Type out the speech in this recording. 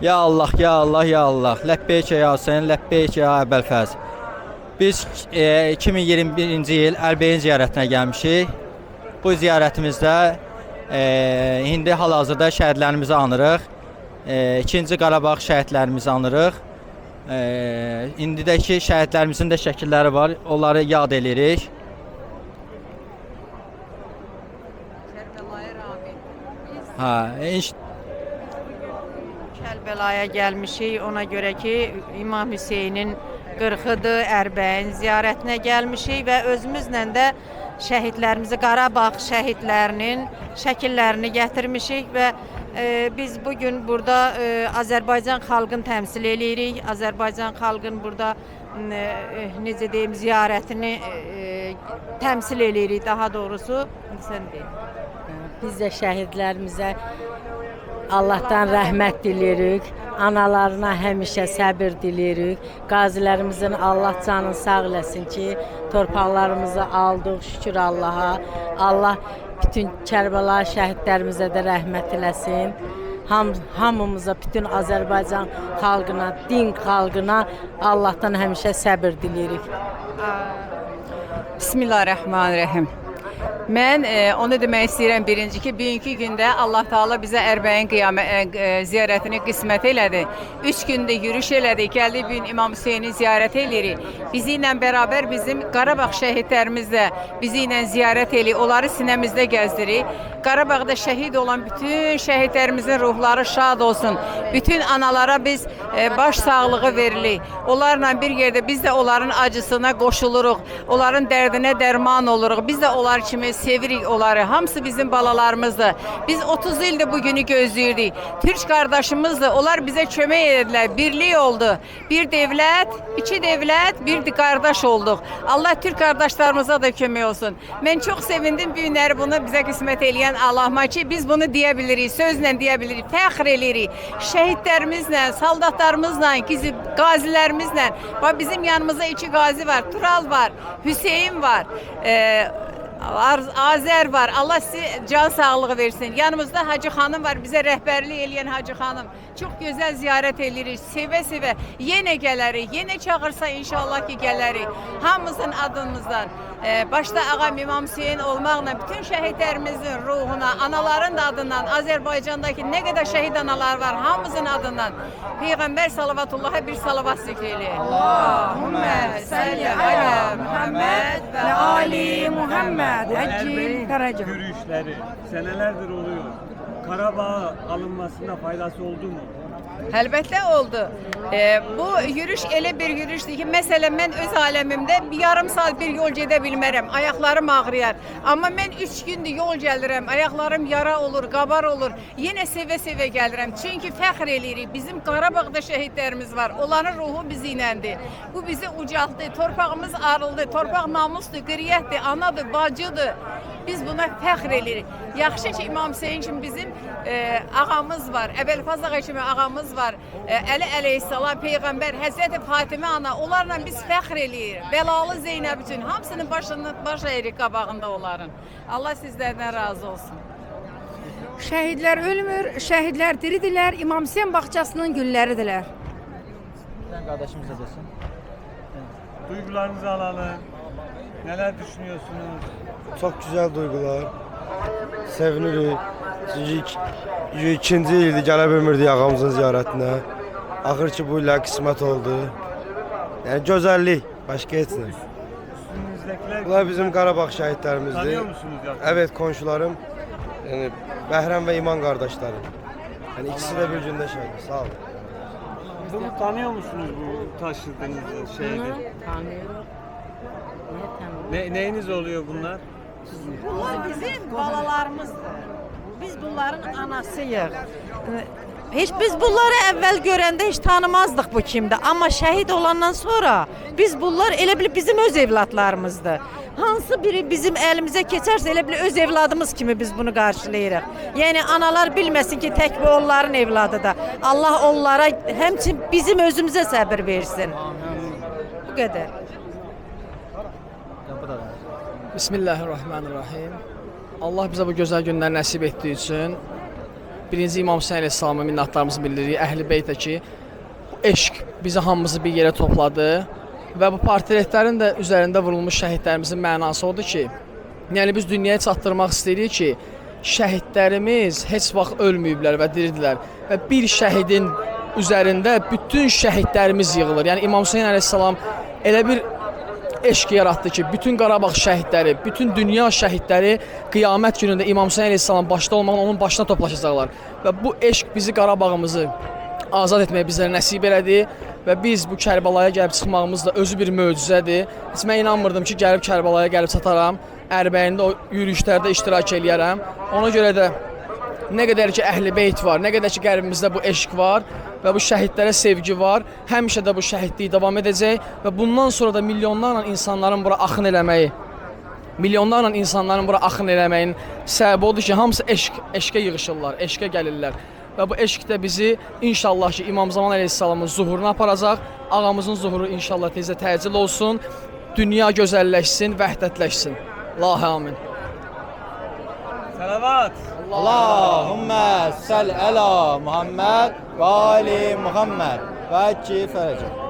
Ya Allah, ya Allah, ya Allah. Ləbbeyk ya Hüseyn, ləbbeyk ya Əbəlfəz. Biz e, 2021-ci il Ərbəyin ziyarətinə gəlmişik. Bu ziyarətimizdə e, indi hal-hazırda şəhidlərimizi anırıq. E, ikinci Qarabağ şəhidlərimizi anırıq. E, indidəki şəhidlərimizin də şəkilləri var. Onları yad edirik. Kərbəlayı Kərbalaya gəlmişik. Ona görə ki, İmam Hüseynin 40-dır, Ərbəyin ziyarətinə gəlmişik və özümüzlə də şəhidlərimizi Qarabağ şəhidlərinin şəkillərini gətirmişik və e, biz bu gün burada e, Azərbaycan xalqını təmsil eləyirik. Azərbaycan xalqının burada e, necə deyim ziyarətini e, təmsil eləyirik daha doğrusu. Sən de. Biz də şəhidlərimizə Allahdan rəhmət diləyirik. Analarına həmişə səbir diləyirik. Qazilərimizin Allah canını sağ eləsin ki, torpaqlarımızı aldıq, şükür Allaha. Allah bütün Kərbəla şəhidlərimizə də rəhmət eləsin. Ham, hamımıza, bütün Azərbaycan xalqına, din xalqına Allahdan həmişə səbir diləyirik. Bismillahirrahmanirrahim. Mən e, onu demək istəyirəm birinci ki, bugünkü gündə Allah Taala bizə Ərbəyin qiyamə e, e, ziyarətini qismət elədi. 3 gündə yürüş elədik. Gəldik bu gün İmam Hüseyni ziyarət eləyirik. Bizi ilə bərabər bizim Qarabağ şəhidlərimiz də bizi ilə ziyarət eləyir. Onları sinəmizdə gəzdirik. Qarabağda şəhid olan bütün şəhidlərimizin ruhları şad olsun. Bütün analara biz e, baş sağlığı veririk. Onlarla bir yerdə biz də onların acısına qoşuluruq. Onların dərdinə dərman oluruq. Biz də onlar kimi sevirik onları. Hamısı bizim balalarımızdır. Biz 30 ildir bu günü gözləyirdik. Türk qardaşımızdır. Onlar bizə kömək edilər. Birlik oldu. Bir devlət, iki devlət, bir də qardaş olduq. Allah Türk qardaşlarımıza da kömək olsun. Mən çox sevindim bu günləri bunu bizə qismət eləyən Allahıma ki, biz bunu sözlə deyə bilirik, fəxr eləyirik. Şəhidlərimizlə, soldatlarımızla, gizi qazilərimizlə. Bax bizim yanımızda iki qazi var. Tural var, Hüseyin var. Ee, Ar- Azər var. Allah size can sağlığı versin. Yanımızda Hacı xanım var. Bizə rəhbərlik eləyən Hacı xanım. Çox gözəl ziyarət eləyirik. Sevə-sevə yenə gələrik. Yenə çağırsa inşallah ki gələrik. Hamımızın adımızdan. Ee, başta ağam İmam Hüseyin olmaqla bütün şəhidlərimizin ruhuna, anaların da adından, Azərbaycandakı nə qədər şəhid analar var, hamımızın adından Peyğəmbər sallavatullaha bir salavat zikr. Allahümme salli ala Muhammed ve ali Muhammed. Erbeğin yürüyüşleri senelerdir oluyor. Karabağ alınmasında faydası oldu mu? Əlbəttə oldu. Ee, bu yürüyüş elə bir yürüyüşdür ki, məsələn mən öz aləmimdə bir yarım saat bir yol gedə bilmərəm. Ayaqlarım ağrıyar. Amma mən 3 gündür yol gəlirəm. Ayaqlarım yara olur, qabar olur. Yenə sevə-sevə gəlirəm. Çünki fəxr eləyirik. Bizim Qarabağda şəhidlərimiz var. Onların ruhu bizi iləndir. Bu bizi ucaltdı. Torpağımız arıldı. Torpaq namusdur, qiriyyətdir, anadır, bacıdır. Biz buna fəxr eləyirik. Yaxşı ki İmam Hüseyin kimi bizim e, ağamız var. Əbəlfaz ağa kimi ağamız var. E, Əli əleyhissalam peyğəmbər, Həzrəti Fatimə ana, onlarla biz fəxr eləyirik. Bəlalı Zeynəb üçün hamısının başını baş əyirik qabağında onların. Allah sizlərdən razı olsun. Şəhidlər ölmür, şəhidlər diridirlər. İmam Hüseyn bağçasının gülləridirlər. Sen kardeşimize desin. Duygularınızı alalım. Neler düşünüyorsunuz? Çok güzel duygular. Sevinirik. Çünkü ik- ikinci ildir gələ bilmirdik ağamızın ziyarətinə. Axır ki bu ilə qismət oldu. Yəni gözəllik, başqa heç nə. Bunlar bizim Qarabağ tanıyor şəhidlərimizdir. musunuz ya? Evet, qonşularım. Yəni Bəhrəm və İman qardaşlarım. Yəni ikisi də bir gündə şəhid. Sağ olun. Bunu tanıyor musunuz bu taşıdığınız şeyi? Tanıyırıq. Ne, neyiniz oluyor bunlar? Bunlar bizim balalarımızdır. Biz bunların anasıyıq. Heç biz bunları əvvəl görəndə heç tanımazdıq bu kimdir. Amma şəhid olandan sonra biz bunlar elə bil bizim öz evladlarımızdır. Hansı biri bizim əlimizə keçərsə elə bil öz evladımız kimi biz bunu qarşılayırıq. Yəni analar bilməsin ki, tək bu onların evladıdır. Allah onlara həmçin bizim özümüzə səbir versin. Bu qədər. Bismillahirrahmanirrahim. Allah bizə bu gözəl günlər nəsib etdiyi üçün birinci İmam Hüseyn əleyhissalama minnətdarımızı bildiririk. Əhl-i Beytə ki, bu eşq bizi hamımızı bir yerə topladı və bu portretlərin də üzərində vurulmuş şəhidlərimizin mənası odur ki, yəni biz dünyaya çatdırmaq istəyirik ki, şəhidlərimiz heç vaxt ölməyiblər və diridirlər və bir şəhidin üzərində bütün şəhidlərimiz yığılır. Yəni İmam Hüseyn əleyhissalam elə bir eşq yaratdı ki, bütün Qarabağ şəhidləri, bütün dünya şəhidləri qiyamət günündə İmam Hüseyn əleyhissalam başda olmaqla onun başına toplaşacaqlar. Və bu eşq bizi Qarabağımızı azad etməyə bizlərə nəsib elədi və biz bu Kərbalaya gəlib çıxmağımız da özü bir möcüzədir. Heç mən inanmırdım ki, gəlib Kərbalaya gəlib çataram. Ərbəyində o yürüyüşlərdə iştirak eləyərəm. Ona görə də nə qədər ki Əhl-i Beyt var, nə qədər ki qəlbimizdə bu eşq var və bu şəhidlərə sevgi var, həmişə də bu şəhidlik davam edəcək və bundan sonra da milyonlarla insanların bura axın eləməyi, milyonlarla insanların bura axın eləməyin səbəbi odur ki, hamısı eşq, eşqə yığışırlar, eşqə gəlirlər. Və bu eşq də bizi inşallah ki İmam Zaman əleyhissalamın zuhuruna aparacaq. Ağamızın zuhuru inşallah tezə təcil olsun. Dünya gözəlləşsin, vəhdətləşsin. Allah amin. Salavat. Allahümme sel ala Muhammed ve ali Muhammed ve ki ferece.